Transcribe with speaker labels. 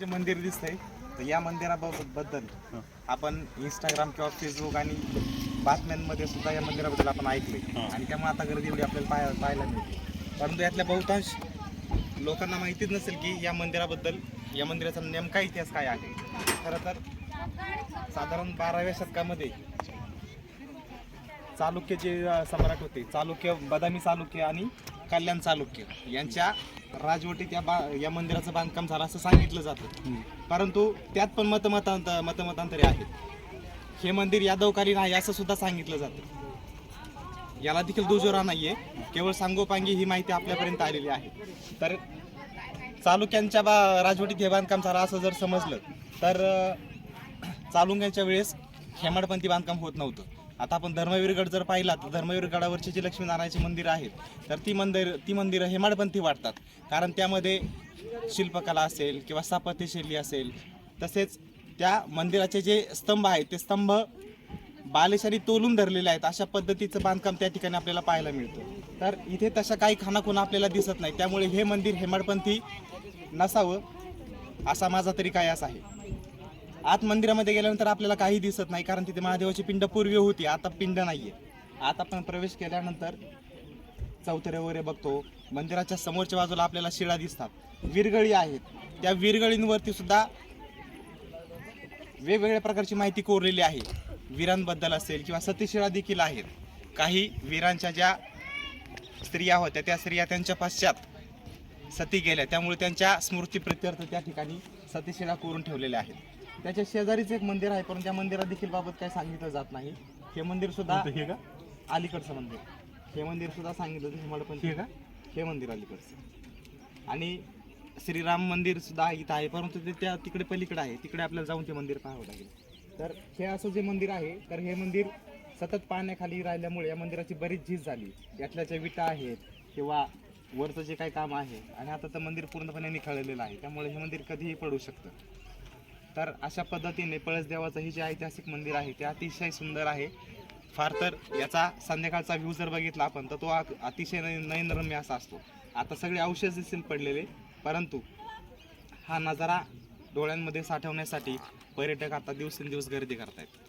Speaker 1: जे मंदिर दिसतंय तर या मंदिराबद्दल आपण इंस्टाग्राम किंवा फेसबुक आणि बातम्यांमध्ये सुद्धा या मंदिराबद्दल आपण ऐकले. आणि त्यामुळे आता गर्दी एवढी आपल्याला पाहायला पाहायला मिळते. परंतु यातल्या बहुतांश लोकांना माहितीच नसेल की या मंदिराबद्दल या मंदिराचा नेमका इतिहास काय आहे. खरं तर साधारण बाराव्या शतकामध्ये चालुक्य जे सम्राट होते चालुक्य बदामी चालुक्य आणि कल्याण चालुक्य यांच्या राजवटीत या बा या मंदिराचं बांधकाम झालं असं सांगितलं जातं. परंतु त्यात पण मतमतांत मतमतांतरे आहेत. हे मंदिर यादवकालीन आहे असं सुद्धा सांगितलं जातं. याला देखील दुजोरा नाहीये. केवळ सांगोपांगी ही माहिती आपल्यापर्यंत आलेली आहे. तर चालुक्यांच्या बा राजवटीत हे बांधकाम झालं असं जर समजलं तर चालुक्यांच्या वेळेस हेमाडपंथी बांधकाम होत नव्हतं. आता आपण धर्मवीरगड जर पाहिला तर धर्मवीरगडावरची जी लक्ष्मीनारायणची मंदिरं आहेत तर ती मंदिर ती मंदिरं हेमाडपंथी वाटतात. कारण त्यामध्ये शिल्पकला असेल किंवा स्थापत्यशैली असेल तसेच त्या मंदिराचे जे स्तंभ आहेत ते स्तंभ बालेशाने तोलून धरलेले आहेत अशा पद्धतीचं बांधकाम त्या ठिकाणी आपल्याला पाहायला मिळतं. तर इथे तशा काही खानाखुणा आपल्याला दिसत नाही. त्यामुळे हे मंदिर हेमाडपंथी नसावं असा माझा तरी कायास आहे. आत मंदिरामध्ये गेल्यानंतर आपल्याला काही दिसत नाही कारण तिथे महादेवाची पिंड पूर्वी होती आता पिंड नाहीये. आता आपण प्रवेश केल्यानंतर चौथरे वगैरे बघतो मंदिराच्या समोरच्या बाजूला आपल्याला शिळा दिसतात. विरगळी आहेत. त्या विरगळींवरती सुद्धा वेगवेगळ्या प्रकारची माहिती कोरलेली आहे. वीरांबद्दल असेल किंवा सतीशिळा देखील आहेत. काही वीरांच्या ज्या स्त्रिया होत्या त्या स्त्रिया त्यांच्या पश्चात सती गेल्या. त्यामुळे त्यांच्या स्मृती प्रत्यर्थ त्या ठिकाणी सतीशिळा कोरून ठेवलेल्या आहेत. त्याच्या शेजारीच एक मंदिर आहे पण त्या मंदिरात देखील बाबत काही सांगितलं जात नाही. हे मंदिर सुद्धा
Speaker 2: हे का?
Speaker 1: अलीकडचं मंदिर. हे मंदिर सुद्धा सांगितलं हिमाडपंथी
Speaker 2: हे का?
Speaker 1: हे मंदिर अलीकडचं. आणि श्रीराम मंदिर सुद्धा इथं आहे परंतु ते त्या तिकडे पलीकडे आहे. तिकडे आपल्याला जाऊन ते मंदिर पाहावं लागेल. तर हे असं जे मंदिर आहे तर हे मंदिर सतत पाण्याखाली राहिल्यामुळे या मंदिराची बरीच झीज झाली. यातल्या ज्या विटा आहेत किंवा वरचं जे काही काम आहे आणि आता तर मंदिर पूर्णपणे निखळलेलं आहे त्यामुळे हे मंदिर कधीही पडू शकतं. तर अशा पद्धतीने पळसदेवाचं हे जे ऐतिहासिक मंदिर आहे ते अतिशय सुंदर आहे. फार तर याचा संध्याकाळचा व्ह्यू जर बघितला आपण तर तो अतिशय नय- नयनरम्य असा असतो. आता सगळे औषध दिसून पडलेले परंतु हा नजारा डोळ्यांमध्ये साठवण्यासाठी पर्यटक आता दिवसेंदिवस गर्दी करतायत.